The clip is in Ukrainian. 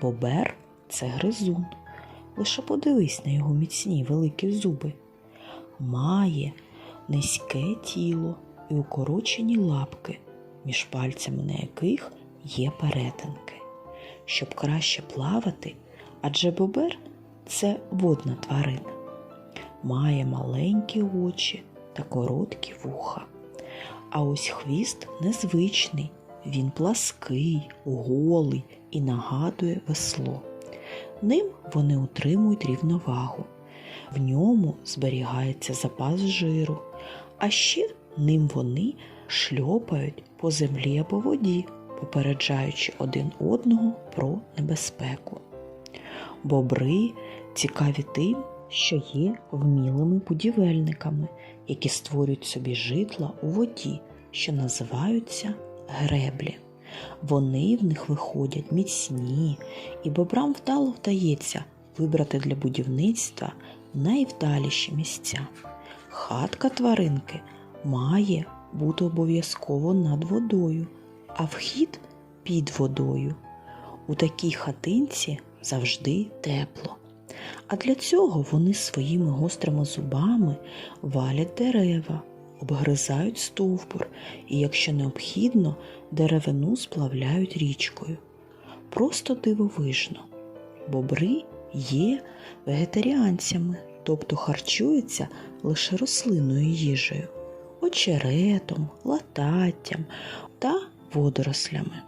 Бобер це гризун. Лише подивись на його міцні великі зуби. Має низьке тіло і укорочені лапки, між пальцями на яких є перетинки. Щоб краще плавати, адже бобер це водна тварина. Має маленькі очі та короткі вуха. А ось хвіст незвичний, він плаский, голий і нагадує весло. Ним вони утримують рівновагу. В ньому зберігається запас жиру, а ще ним вони шльопають по землі або воді, попереджаючи один одного про небезпеку. Бобри цікаві тим, що є вмілими будівельниками, які створюють собі житла у воді, що називаються греблі. Вони в них виходять міцні, і бобрам вдало вдається вибрати для будівництва найвдаліші місця. Хатка тваринки має бути обов'язково над водою, а вхід під водою. У такій хатинці завжди тепло. А для цього вони своїми гострими зубами валять дерева, обгризають стовбур і, якщо необхідно, деревину сплавляють річкою. Просто дивовижно. Бобри є вегетаріанцями, тобто харчуються лише рослинною їжею, очеретом, лататтям та водорослями.